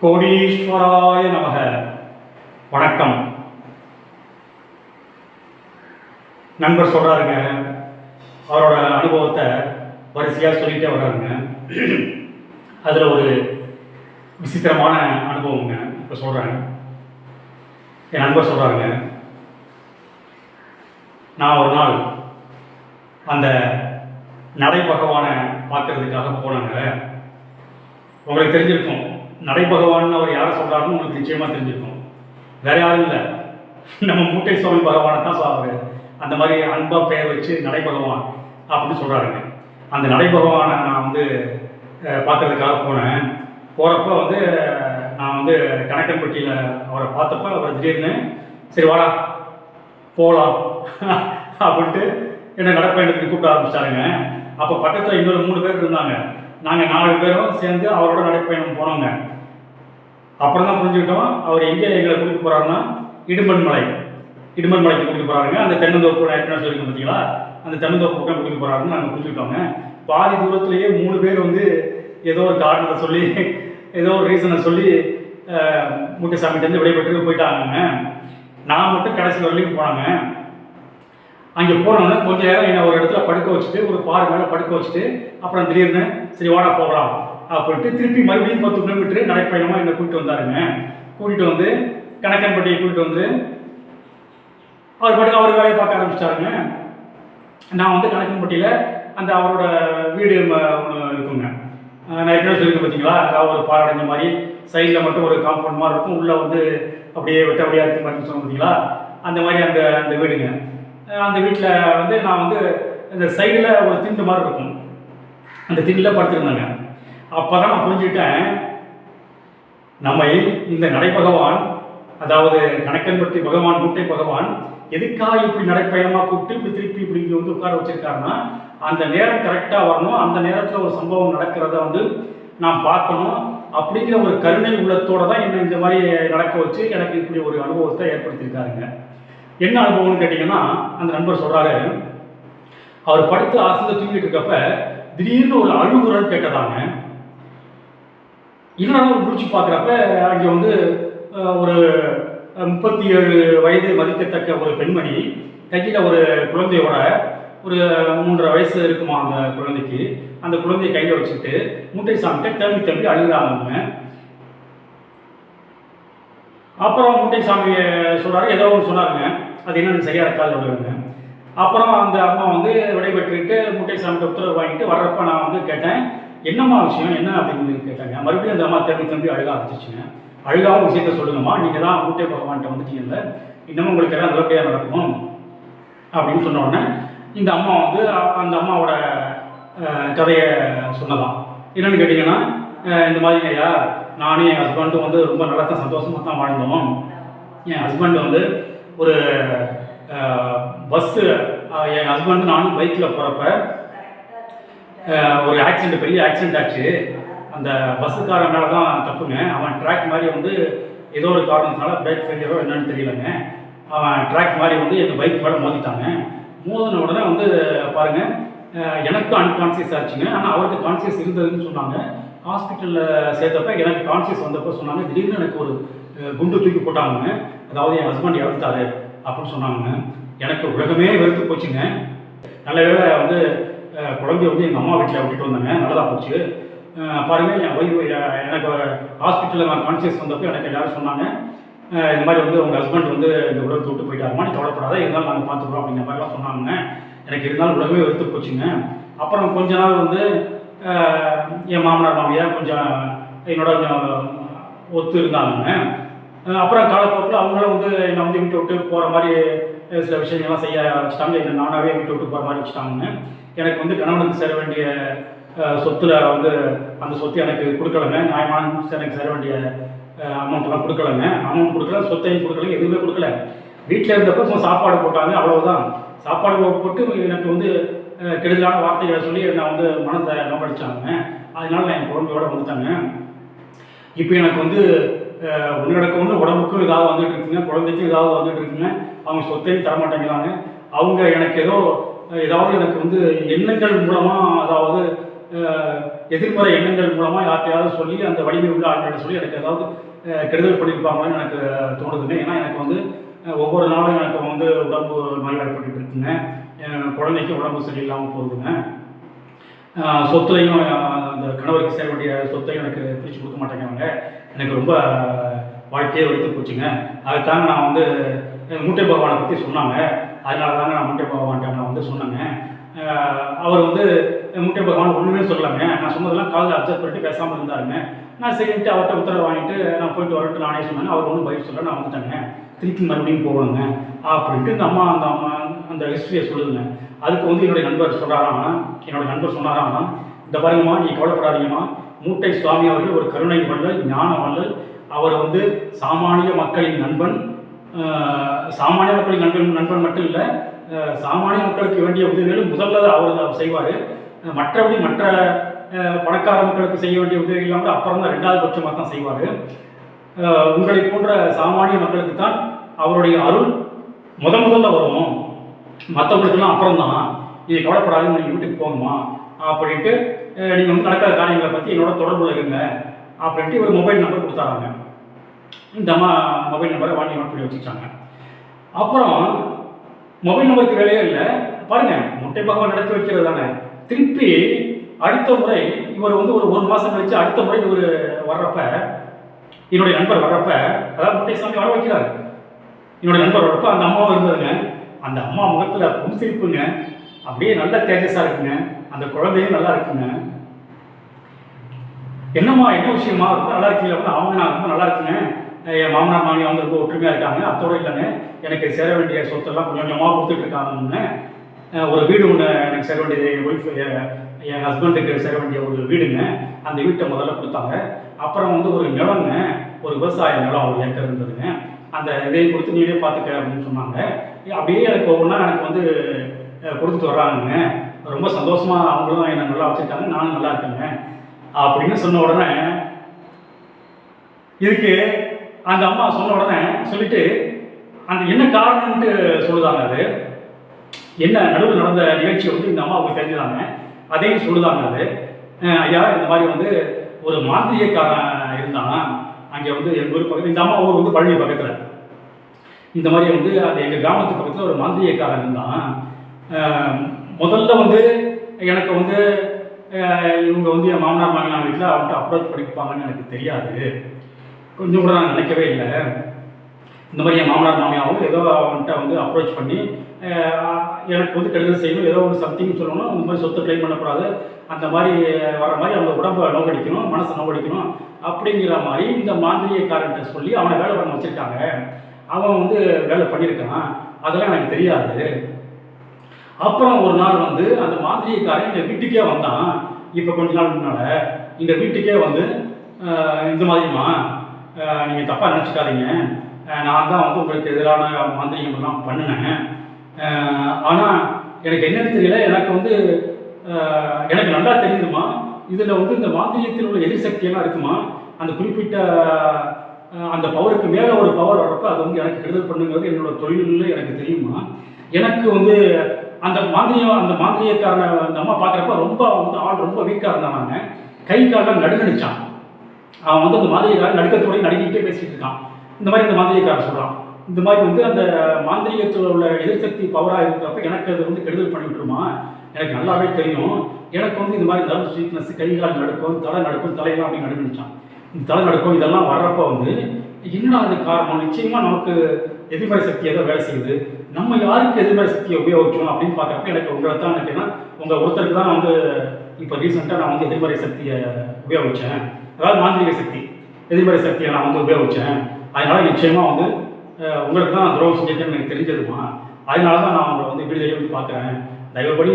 கோடீஸ்வராய நமக. வணக்கம். நண்பர் சொல்கிறாருங்க அவரோட அனுபவத்தை வரிசையாக சொல்லிகிட்டே வர்றாருங்க. அதில் ஒரு விசித்திரமான அனுபவங்க இப்போ சொல்கிறேன் என் நண்பர் சொல்கிறாருங்க நான் ஒரு நாள் அந்த நடை பகவானை பார்க்கறதுக்காக போனேங்க. உங்களுக்கு தெரிஞ்சிருக்கும். நடை அவர் யாரை சொல்கிறாருன்னு உங்களுக்கு நிச்சயமாக தெரிஞ்சிருக்கும். வேற யாரும் இல்லை. நம்ம மூட்டை சுவாமி பகவானை தான் சொல்கிறாரு அந்த மாதிரி அன்பாக பெயர் வச்சு நடைபகவான் அப்படின்னு சொல்கிறாருங்க அந்த நடைபகவானை நான் வந்து பார்க்கறதுக்காக போனேன். போகிறப்ப வந்து நான் வந்து கணக்கன்பட்டியில் அவரை பார்த்தப்ப அவர் திடீர்னு சரி வாடா போகலாம் அப்படின்ட்டு என்னை நடப்பயணத்துக்கு கூப்பிட ஆரம்பித்தாருங்க அப்போ பக்கத்தில் இன்னொரு மூணு பேர் இருந்தாங்க. நாங்கள் நாலு பேரும் சேர்ந்து அவரோட நடைப்பயணம் போனோங்க. அப்புறம் தான் புரிஞ்சுக்கிட்டோம். அவர் எங்கே எங்களை கூட்டிட்டு போகிறாருன்னா இடும்பன் மலை. இடும்பன் மலைக்கு கூட்டிட்டு போகிறாருங்க அந்த தென்னந்தோப்பு ஏற்கனவே சொல்லியிருக்கோம் பார்த்தீங்களா அந்த தென்னந்தோப்பு தான் கூட்டிட்டு போகிறாருன்னு நாங்கள் புரிஞ்சுக்கிட்டோங்க. பாதி தூரத்துலேயே மூணு பேர் வந்து ஏதோ ஒரு காரணத்தை சொல்லி ஏதோ ஒரு ரீசனை சொல்லி அஹ், விடைபெற்று போயிட்டாங்க நான் மட்டும் கடைசி வரலையும் போனாங்க. அங்கே போனோன்னே கொஞ்ச நேரம் என்னை ஒரு இடத்துல படுக்க வச்சுட்டு ஒரு பாறை மேலே படுக்க வச்சுட்டு அப்புறம் திடீர்னு சரி வாடா போகலாம். அப்படின்ட்டு திருப்பி மறுபடியும் பத்து கிலோமீட்டர் நடைப்பயணமாக என்னை கூட்டிட்டு வந்தாருங்க. கூட்டிகிட்டு வந்து கணக்கன்பட்டியை கூட்டிட்டு வந்து அவர் பாட்டுக்கு அவர் வேலையை பார்க்க ஆரம்பிச்சிட்டாருங்க நான் வந்து கணக்கன்பட்டியில் அந்த அவரோட வீடு ஒன்று இருக்குங்க. நான் ஏற்கனவே சொல்லியிருக்கேன் பார்த்தீங்களா அதாவது ஒரு பாரடைஞ்ச மாதிரி சைடில் மட்டும் ஒரு காம்பவுண்ட் மாதிரி இருக்கும். உள்ளே வந்து அப்படியே வெட்டபடியாக இருக்க மாதிரி சொன்னோம் பார்த்தீங்களா அந்த மாதிரி அந்த அந்த வீடுங்க. அந்த வீட்டில் வந்து நான் வந்து இந்த சைடில் ஒரு திண்டு மாதிரி இருக்கும். அந்த திண்டில் படுத்துருந்தேங்க. அப்போ தான் நான் புரிஞ்சுக்கிட்டேன். நம்மை இந்த நடைபகவான் அதாவது கணக்கன்பட்டி பகவான் மூட்டை பகவான் எதுக்காக இப்படி நடைப்பயணமாக கூப்பிட்டு இப்படி திருப்பி இப்படி இங்கே வந்து உட்கார வச்சிருக்காருன்னா அந்த நேரம் கரெக்டாக வரணும் அந்த நேரத்தில் ஒரு சம்பவம் நடக்கிறத வந்து நான் பார்க்கணும். அப்படிங்கிற ஒரு கருணை உள்ளத்தோடு தான் என்னை இந்த மாதிரி நடக்க வச்சு எனக்கு இப்படி ஒரு அனுபவத்தை ஏற்படுத்தியிருக்காருங்க. என்ன அனுபவம்னு கேட்டிங்கன்னா அந்த நண்பர் சொல்கிறாரு அவர் படுத்து ஆசந்த தூங்கிட்டு இருக்கப்ப திடீர்னு ஒரு அழுகுரல் கேட்டதாங்க. இன்னொரு முடிச்சு பார்க்குறப்ப அங்கே வந்து ஒரு முப்பத்தி ஏழு வயது மதிக்கத்தக்க ஒரு பெண்மணி கையில் ஒரு குழந்தையோட ஒரு மூன்றரை வயசு இருக்குமா அந்த குழந்தைக்கு. அந்த குழந்தையை கையில் வச்சுட்டு முட்டை சாமிகிட்ட தம்பி தம்பி அழுகிறாங்க அப்புறம் முட்டை சாமி சொல்கிறாரு ஏதோ ஒன்று சொன்னாருங்க. அது என்னன்னு சரியாக இருக்காது சொல்லுவாங்க அப்புறம் அந்த அம்மா வந்து விடைபெற்றுக்கிட்டு முட்டை சாமிகிட்ட உத்தரவு வாங்கிட்டு வர்றப்ப நான் வந்து கேட்டேன் என்னம்மா விஷயம்? என்ன அப்படின்னு கேட்டாங்க. மறுபடியும் அந்த அம்மா தம்பி தம்பி அழுக ஆரம்பிச்சிச்சுங்க அழுகாம விஷயத்த சொல்லுங்கம்மா. நீங்கள் தான் முட்டை பகவான்கிட்ட வந்துட்டீங்கல்ல இன்னமும் உங்களுக்கு எல்லாம் நல்லபடியாக நடக்கும் அப்படின்னு சொன்ன உடனே இந்த அம்மா வந்து அந்த அம்மாவோட கதையை சொன்னதாம். என்னன்னு கேட்டிங்கன்னா இந்த மாதிரி ஐயா நானும் என் ஹஸ்பண்டும் வந்து ரொம்ப நல்லா தான் சந்தோஷமாக தான் வாழ்ந்தோம். என் ஹஸ்பண்ட் வந்து ஒரு பஸ்ஸு என் ஹஸ்பண்ட் நானும் பைக்கில் போகிறப்ப ஒரு ஆக்சிடென்ட் பெரிய ஆக்சிடென்ட் ஆச்சு. அந்த பஸ்ஸுக்காரன் மேலே தான் தப்புங்க அவன் ட்ராக் மாதிரி வந்து ஏதோ ஒரு காரணத்தினால பிரேக் ஃபெயிலியரோ என்னன்னு தெரியலங்க. அவன் ட்ராக் மாதிரி வந்து எங்கள் பைக் மேலே மோதிட்டாங்க. மோதின உடனே வந்து பாருங்க எனக்கும் எனக்கு அன்கான்சியஸ் ஆச்சுங்க. ஆனால் அவருக்கு கான்சியஸ் இருந்ததுன்னு சொன்னாங்க. ஹாஸ்பிட்டலில் சேர்த்தப்ப எனக்கு கான்சியஸ் வந்தப்போ சொன்னாங்க திடீர்னு எனக்கு ஒரு குண்டு தூக்கி போட்டாங்க அதாவது என் ஹஸ்பண்ட் இறந்துட்டாரு. அப்படின்னு சொன்னாங்க எனக்கு உலகமே வெறுத்து போச்சுங்க. நல்ல வேலை வந்து குழந்தைய வந்து எங்கள் அம்மா வீட்டில் விட்டுட்டு வந்தாங்க. நல்லதாக போச்சு. பாருங்கள் பாருங்க என் ஒய்ஃபு எனக்கு ஹாஸ்பிட்டலில் நான் கான்சியஸ் வந்தப்போ எனக்கு எல்லோரும் சொன்னாங்க. இந்த மாதிரி வந்து உங்கள் ஹஸ்பண்ட் வந்து இந்த உலகத்தை விட்டு போயிட்டாருமா நீ கவலைப்படாத இருந்தாலும் நாங்கள் பார்த்துக்குறோம் அப்படிங்கிற மாதிரிலாம் சொன்னாங்க. எனக்கு இருந்தாலும் உடம்பே வெறுத்து போச்சுங்க. அப்புறம் கொஞ்ச நாள் வந்து என் மாமனார் மாமியார் கொஞ்சம் என்னோட கொஞ்சம் ஒத்து இருந்தாங்க அப்புறம் காலப்போக்கில் அவங்களும் வந்து என்னை வந்து விட்டு விட்டு போகிற மாதிரி சில விஷயங்கள்லாம் செய்ய ஆரம்பிச்சிட்டாங்க. என்னை நானாகவே விட்டு விட்டு போகிற மாதிரி வச்சுட்டாங்கன்னு. எனக்கு வந்து கணவனுக்கு சேர வேண்டிய சொத்தில் சொத்துல வந்து அந்த சொத்து எனக்கு கொடுக்கலங்க. நியாயமான எனக்கு சேர வேண்டிய அமௌண்ட்லாம் கொடுக்கலங்க. அமௌண்ட் கொடுக்கல சொத்தையும் கொடுக்கல எதுவுமே கொடுக்கல. வீட்டில் இருந்தப்போ சும்மா சாப்பாடு போட்டாங்க அவ்வளோதான் சாப்பாடு போட்டு எனக்கு வந்து கெடுதலான வார்த்தைகளை சொல்லி நான் வந்து மனசை நோக்கடிச்சாங்க அதனால நான் என் குழந்தையோட வந்துட்டாங்க. இப்போ எனக்கு வந்து அஹ், ஒன்று ஒன்று உடம்புக்கும் ஏதாவது வந்துட்டு இருக்குங்க குழந்தைக்கும் ஏதாவது வந்துட்டு இருக்குங்க அவங்க சொத்தையும் தரமாட்டேங்கிறாங்க. அவங்க எனக்கு ஏதோ ஏதாவது எனக்கு வந்து எண்ணங்கள் மூலமாக அதாவது எதிர்மறை எண்ணங்கள் மூலமாக யார்கிட்டையாவது சொல்லி அந்த வலிமை உள்ள ஆட்களை சொல்லி எனக்கு ஏதாவது கெடுதல் பண்ணியிருப்பாங்கன்னு எனக்கு தோணுதுங்க. ஏன்னா எனக்கு வந்து ஒவ்வொரு நாளும் எனக்கு வந்து உடம்பு நோய்வாய்ப்பட்டு இருக்குங்க. என் குழந்தைக்கு உடம்பு சரியில்லாமல் போகுதுங்க. சொத்துலையும் அந்த கணவருக்கு சேர வேண்டிய சொத்தையும் எனக்கு பிரித்து கொடுக்க மாட்டேங்கிறாங்க. எனக்கு ரொம்ப வாழ்க்கையே வெறுத்து போச்சுங்க. அதுதாங்க நான் வந்து மூட்டை பகவானை பற்றி சொன்னாங்க. அதனால தாங்க நான் மூட்டை பகவான்கிட்ட நான் வந்து சொன்னேங்க. அவர் வந்து மூட்டை பகவான் ஒன்றுமே சொல்லலைங்க. நான் சொன்னதெல்லாம் காலையில் அப்சர்வ் பண்ணிட்டு பேசாமல் இருந்தாருங்க. நான் சரின்ட்டு அவர்கிட்ட உத்தரவு வாங்கிட்டு நான் போயிட்டு வரட்டு நானே சொன்னாங்க. அவர் ஒன்றும் பதில் சொல்ல நான் வந்துட்டேங்க. திருப்பி மறுபடியும் போவாங்க. அப்படின்ட்டு இந்த அம்மா அந்த அம்மா அந்த ஹிஸ்ட்ரியை சொல்லுதுங்க. அதுக்கு வந்து என்னுடைய நண்பர் சொல்கிறாராம் என்னோடய நண்பர் சொன்னாராம் இந்த பாருங்கம்மா நீ கவலைப்படாதீங்கம்மா. மூட்டை சுவாமி அவர்கள் ஒரு கருணை வள்ளல் ஞான வள்ளல். அவர் வந்து சாமானிய மக்களின் நண்பன். சாமானிய மக்களின் நண்பன் நண்பன் மட்டும் இல்லை சாமானிய மக்களுக்கு வேண்டிய உதவிகளும் முதல்ல அவர் செய்வார். மற்றபடி மற்ற பணக்கார மக்களுக்கு செய்ய வேண்டிய உதவிகள் கூட அப்புறம் தான் ரெண்டாவது பட்சமாக தான் செய்வார். உங்களை போன்ற சாமானிய மக்களுக்கு தான் அவருடைய அருள் முத முதல்ல வரும்? மற்றவங்களுக்கெல்லாம் அப்புறம் தான் இதை கவலைப்படாதீங்க நீங்கள் வீட்டுக்கு போகணுமா அப்படின்ட்டு நீங்கள் வந்து நடக்கிற காரியங்களை பற்றி என்னோட தொடர்பு இருங்க. அப்படின்ட்டு ஒரு மொபைல் நம்பர் கொடுத்தாங்க இந்த அம்மா மொபைல் நம்பரை வாங்கி நோட் பண்ணி வச்சுக்கிட்டாங்க. அப்புறம் மொபைல் நம்பருக்கு வேலையே இல்லை. பாருங்க முட்டை பகவான் நடத்தி வைக்கிறது தானே. திருப்பி அடுத்த முறை இவர் வந்து ஒரு ஒரு மாதம் கழிச்சு அடுத்த முறை இவர் வர்றப்ப என்னுடைய நண்பர் வர்றப்ப அதாவது முட்டை சாமி வர வைக்கிறார். என்னுடைய நண்பர் வர்றப்ப அந்த அம்மாவும் இருந்ததுங்க. அந்த அம்மா முகத்தில் புதுசிருப்புங்க அப்படியே நல்ல தேஜஸாக இருக்குங்க. அந்த குழந்தையும் நல்லா இருக்குங்க. என்னம்மா என்ன விஷயமா ரொம்ப நல்லா இருக்கீங்க அப்படின்னு அவங்க நான் ரொம்ப நல்லா இருக்குங்க. என் மாமனார் மாமி வந்து ரொம்ப ஒற்றுமையாக இருக்காங்க. அத்தோடு இல்லைங்க. எனக்கு சேர வேண்டிய சொத்தெல்லாம் கொஞ்சம் கொஞ்சமாக கொடுத்துட்டு இருக்காங்கன்னு. ஒரு வீடு ஒன்று எனக்கு சேர வேண்டியது என் ஒய்ஃப் என் ஹஸ்பண்டுக்கு சேர வேண்டிய ஒரு வீடுங்க. அந்த வீட்டை முதல்ல கொடுத்தாங்க. அப்புறம் வந்து ஒரு நிலங்க ஒரு விவசாய நிலம் ஒரு ஏக்கர் இருந்ததுங்க. அந்த இதையும் கொடுத்து நீனே பார்த்துக்க அப்படின்னு சொன்னாங்க. அப்படியே எனக்கு ஒவ்வொன்றா எனக்கு வந்து கொடுத்துட்டு வர்றாங்க ரொம்ப சந்தோஷமாக அவங்களும் என்னை நல்லா வச்சுருக்காங்க நானும் நல்லா இருக்கேங்க. அப்படின்னு சொன்ன உடனே இதுக்கு அந்த அம்மா சொன்ன உடனே சொல்லிட்டு அந்த என்ன காரணம்ட்டு சொல்லுதாங்க அது. என்ன நடுவில் நடந்த நிகழ்ச்சி வந்து இந்த அம்மாவுக்கு தெரிஞ்சுதாங்க. அதையும் சொல்லுதாங்க அது. ஐயா இந்த மாதிரி வந்து ஒரு மாந்திரியக்காரன் இருந்தான். அங்கே வந்து எங்கள் ஊர் பக்கத்தில் இந்த அம்மா ஊர் வந்து பழனி பக்கத்தில். இந்த மாதிரி வந்து அது எங்கள் கிராமத்து பக்கத்தில் ஒரு மந்திரியக்காரன் தான் முதல்ல வந்து எனக்கு வந்து இவங்க வந்து என் மாமனார் மாமியார் வீட்டில் அவன்கிட்ட அப்ரோச் பண்ணிப்பாங்கன்னு எனக்கு தெரியாது. கொஞ்சம் கூட நான் நினைக்கவே இல்லை. இந்த மாதிரி என் மாமனார் மாமியாவும் ஏதோ அவன்கிட்ட வந்து அப்ரோச் பண்ணி எனக்கு வந்து கெடுதல் செய்யணும் ஏதோ ஒரு சம்திங் சொல்லணும் இந்த மாதிரி சொத்தை க்ளைம் பண்ணக்கூடாது அந்த மாதிரி வர மாதிரி அவங்க உடம்பை நோக்கடிக்கணும் மனசை நோக்கடிக்கணும் அப்படிங்கிற மாதிரி இந்த மாந்திரியக்காரன்ட்ட சொல்லி அவனை வேலை பண்ண வச்சுருக்காங்க. அவன் வந்து வேலை பண்ணியிருக்கான். அதெல்லாம் எனக்கு தெரியாது. அப்புறம் ஒரு நாள் வந்து அந்த மாந்திரியக்காரன் எங்கள் வீட்டுக்கே வந்தான். இப்போ கொஞ்ச நாள் முன்னால் இந்த வீட்டுக்கே வந்து இந்த மாதிரிமா நீங்கள் தப்பாக நினச்சிக்காதீங்க. நான் தான் வந்து உங்களுக்கு எதிரான மாந்திரிகம்லாம் பண்ணினேன். ஆனால் எனக்கு என்னென்னு தெரியல. எனக்கு வந்து எனக்கு நல்லா தெரியுதுமா? இதில் வந்து இந்த மாந்திரியத்தில் உள்ள எரிசக்தியெல்லாம் இருக்குமா? அந்த குறிப்பிட்ட அந்த பவருக்கு மேலே ஒரு பவர் வரப்போ அது வந்து எனக்கு கெடுதல் பண்ணுங்கிறது என்னோட தொழிலில் எனக்கு தெரியுமா? எனக்கு வந்து அந்த மாந்திரியம் அந்த மாந்திரியக்காரனை அந்த அம்மா பார்க்குறப்ப ரொம்ப வந்து ஆள் ரொம்ப வீக்காக இருந்தாங்க கை காலெல்லாம் நடுநடிச்சான் அவன் வந்து அந்த மாந்திரிகாரன் நடுக்கத்தோடய நடுக்கிட்டே பேசிகிட்டு இருக்கான். இந்த மாதிரி இந்த மாந்திரிகாரன் சொல்கிறான் இந்த மாதிரி வந்து அந்த மாந்திரிகத்தில் உள்ள எதிர்சக்தி பவராக இருக்கிறப்ப எனக்கு அது வந்து கெடுதல் பண்ணி விட்டுருமா? எனக்கு நல்லாவே தெரியும். எனக்கு வந்து இந்த மாதிரி நர்வ் வீக்னஸ் கை கால் தலை நடக்கும் தலையெல்லாம் அப்படி நடந்துச்சான் இந்த தலை நடக்கும் இதெல்லாம் வர்றப்ப வந்து என்னடா அது காரணம்? நிச்சயமாக நமக்கு எதிர்மறை சக்தி ஏதோ வேலை செய்யுது. நம்ம யாருக்கு எதிர்மறை சக்தியை உபயோகிச்சோம் அப்படின்னு பார்க்குறப்ப எனக்கு உங்களை தான் எனக்கு என்ன உங்கள் ஒருத்தருக்கு தான் வந்து இப்போ ரீசெண்டாக நான் வந்து எதிர்மறை சக்தியை உபயோகித்தேன் அதாவது மாந்திரிக சக்தி. எதிர்மறை சக்தியை நான் வந்து உபயோகித்தேன் அதனால் நிச்சயமாக வந்து உங்களுக்கு தான் நான் துரோகம் செஞ்சிருக்கேன்னு எனக்கு தெரிஞ்சதுமா? அதனால தான் நான் உங்களை வந்து வீடு வந்து பார்க்குறேன். தயவுபடி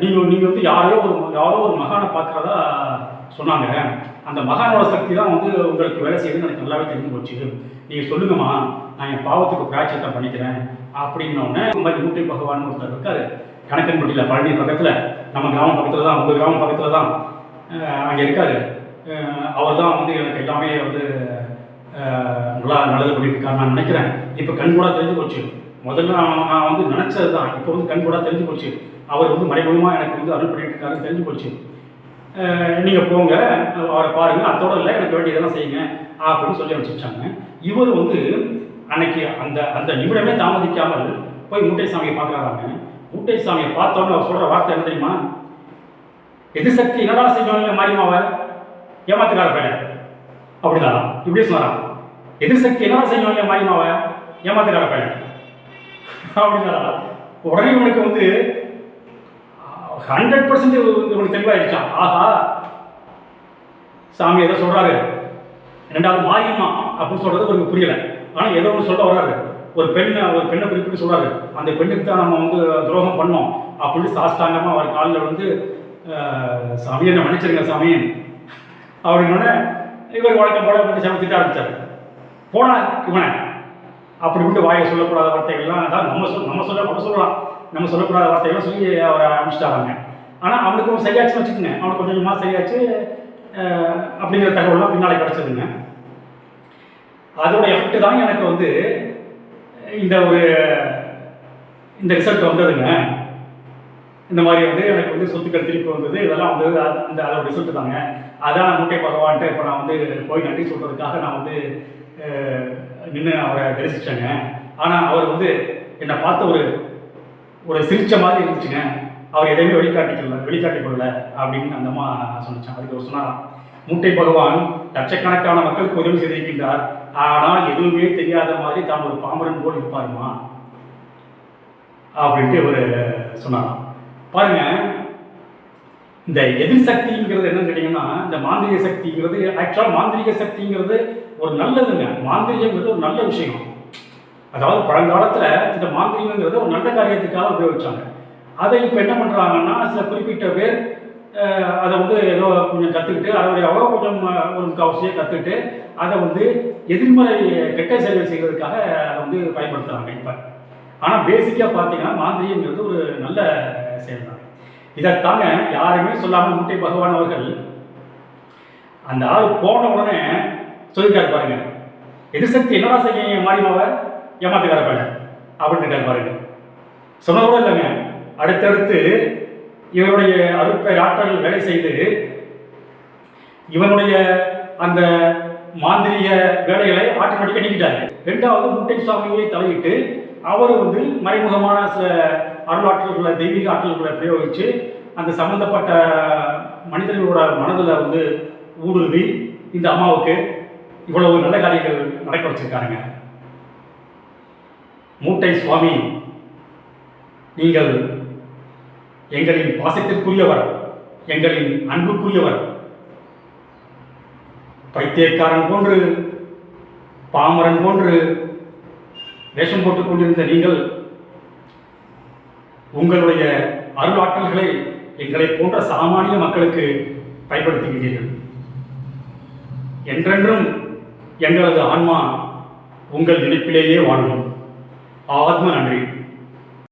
நீங்கள் நீங்கள் வந்து யாரையோ ஒரு யாரோ ஒரு மகானை பார்க்குறதா சொன்னாங்க. அந்த மகானோட சக்தி தான் வந்து உங்களுக்கு வேலை செய்யுதுன்னு எனக்கு நல்லாவே தெரிஞ்சு போச்சு. நீங்கள் சொல்லுங்கம்மா நான் என் பாவத்துக்கு பிராய்ச்சித்தம் பண்ணிக்கிறேன். அப்படின்னோடனே இந்த மாதிரி மூட்டை பகவான் ஒருத்தர் இருக்காரு. கணக்கன்பட்டியில் பழனி பக்கத்தில் நம்ம கிராமம் பக்கத்தில் தான் உங்கள் கிராமம் பக்கத்தில் தான் அங்கே இருக்காரு. அவர் தான் வந்து எனக்கு எல்லாமே வந்து நல்லா நல்லது பண்ணிட்டு இருக்காரு நான் நினைக்கிறேன். இப்போ கண் கூட தெரிஞ்சு போச்சு. முதல்ல நான் நான் வந்து நினச்சது தான் இப்போ வந்து கண் கூட தெரிஞ்சு போச்சு. அவர் வந்து மறைமுகமாக எனக்கு வந்து அருள் பண்ணிட்டு இருக்காருன்னு தெரிஞ்சு போச்சு. நீங்கள் போங்க. அவரை பாருங்கள் அத்தோட இல்லை எனக்கு வேண்டியதெல்லாம் செய்யுங்க. அப்படின்னு சொல்லி அனுப்பிச்சாங்க இவர் வந்து அன்னைக்கு அந்த அந்த நிமிடமே தாமதிக்காமல் போய் மூட்டை சாமியை பார்க்குறாங்க மூட்டை சாமியை பார்த்தோன்னே அவர் சொல்கிற வார்த்தை என்ன தெரியுமா? எதிர்சக்தி என்னடா செஞ்சவங்க மாறிமாவை ஏமாத்துக்கார பையன் அப்படிதான். இப்படியே சொன்னாரான் எதிர்சக்தி என்னதான் செய்யும் என் மாறிமாவ ஏமாத்துக்கார பையன் அப்படின்னா உடனே இவனுக்கு வந்து ஹண்ட்ரட் பர்சன்ட் இவனுக்கு தெளிவாயிருச்சான் ஆஹா. சாமி ஏதோ சொல்கிறாரு ரெண்டாவது மாரியம்மா அப்படின்னு சொல்றது இவருக்கு புரியலை. ஆனால் ஏதோ ஒன்று சொல்ல வர்றாரு. ஒரு பெண்ணை ஒரு பெண்ணை குறிப்பிட்டு சொல்கிறாரு அந்த பெண்ணுக்கு தான் நம்ம வந்து துரோகம் பண்ணோம் அப்படின்னு சாஸ்தாங்கமாக அவர் காலில் வந்து சாமி என்ன மன்னிச்சிருங்க சாமி. அப்படின்னோடனே இவர் வழக்கம் போல வந்து சமைச்சிட்டு ஆரம்பித்தார் போனா இவனை. அப்படி விட்டு வாயை சொல்லக்கூடாத வார்த்தைகள்லாம் அதான் நம்ம சொல் நம்ம சொல்ல நம்ம சொல்லலாம். நம்ம சொல்லக்கூடாத வார்த்தைகள்லாம் சொல்லி அவரை அனுப்பிச்சிட்டாங்க ஆனால் அவனுக்கு கொஞ்சம் சரியாச்சுன்னு வச்சுக்கோங்க. அவனுக்கு கொஞ்சம் கொஞ்சமாக சரியாச்சு. அப்படிங்கிற தகவல்லாம் பின்னாலே கிடச்சதுங்க. அதோட எஃபெக்ட் தான் எனக்கு வந்து இந்த ஒரு இந்த ரிசல்ட் வந்ததுங்க. இந்த மாதிரி வந்து எனக்கு வந்து சொத்துக்கள் திருப்பி வந்தது. இதெல்லாம் வந்து அந்த அதோட ரிசல்ட் தாங்க. அதான் நான் மூட்டை பகவான்ட்டு இப்போ நான் வந்து போய் நன்றி சொல்கிறதுக்காக நான் வந்து நின்று அவரை தரிசித்தேங்க ஆனால் அவர் வந்து என்னை பார்த்த ஒரு ஒரு சிரித்த மாதிரி இருந்துச்சுங்க. அவர் எதையுமே வெளிக்காட்டிக்கல வெளிக்காட்டிக்கொள்ள அப்படின்னு அந்த அம்மா சொன்னான் அதுக்கு அவர் சொன்னாராம் மூட்டை பகவான் லட்சக்கணக்கான மக்களுக்கு உதவி செய்திருக்கின்றார். ஆனால் எதுவுமே தெரியாத மாதிரி தான் ஒரு பாமரன் போல் இருப்பாருமா? அப்படின்ட்டு அவர் சொன்னாராம். பாருங்க இந்த எதிர் சக்திங்கிறது என்னன்னு கேட்டிங்கன்னா இந்த மாந்திரிக சக்திங்கிறது ஆக்சுவலாக மாந்திரிக சக்திங்கிறது ஒரு நல்லதுங்க. மாந்திரிகங்கிறது ஒரு நல்ல விஷயம். அதாவது பழங்காலத்தில் இந்த மாந்திரிகங்கிறது ஒரு நல்ல காரியத்துக்காக உபயோகிச்சாங்க. அதை இப்போ என்ன பண்ணுறாங்கன்னா சில குறிப்பிட்ட பேர் அதை வந்து ஏதோ கொஞ்சம் கற்றுக்கிட்டு அதனுடைய கொஞ்சம் ஒரு முக்கால்வாசியாக கற்றுக்கிட்டு அதை வந்து எதிர்மறை கெட்ட செயல்கள் செய்வதற்காக அதை வந்து பயன்படுத்துகிறாங்க இப்போ. ஆனால் பேசிக்காக பார்த்தீங்கன்னா மாந்திரிகங்கிறது ஒரு நல்ல செயல் தான் இதைத்தாங்க யாருமே சொல்லாமல் முட்டை பகவான் அவர்கள் அந்த ஆள் போன உடனே சொல்லிட்டாரு பாருங்க. எதிர்சக்தி என்னடா செய்ய மாறிமாவ ஏமாத்துக்கார பையன் அப்படின்னு பாருங்க. சொன்ன சொன்னதோட இல்லைங்க. அடுத்தடுத்து இவருடைய அருப்பை ஆற்றல் வேலை செய்து இவனுடைய அந்த மாந்திரிய வேலைகளை ஆட்டோமேட்டிக்காக நீக்கிட்டாங்க ரெண்டாவது முட்டை சுவாமியை தலையிட்டு அவர் வந்து மறைமுகமான சில அருளாற்றல்களை தெய்வீக ஆற்றல்களை பிரயோகித்து அந்த சம்பந்தப்பட்ட மனிதர்களோட மனதில் வந்து ஊடுருவி இந்த அம்மாவுக்கு இவ்வளவு நல்ல காரியங்கள் நடக்க வச்சிருக்காருங்க. மூட்டை சுவாமி நீங்கள் எங்களின் பாசத்திற்குரியவர் எங்களின் அன்புக்குரியவர். பைத்தியக்காரன் போன்று பாமரன் போன்று வேஷம் போட்டுக் கொண்டிருந்த நீங்கள் உங்களுடைய அருளாற்றல்களை எங்களை போன்ற சாமானிய மக்களுக்கு பயன்படுத்துகின்றீர்கள் என்றென்றும் எங்களது ஆன்மா உங்கள் நினைப்பிலேயே வாழும். ஆத்ம நன்றி.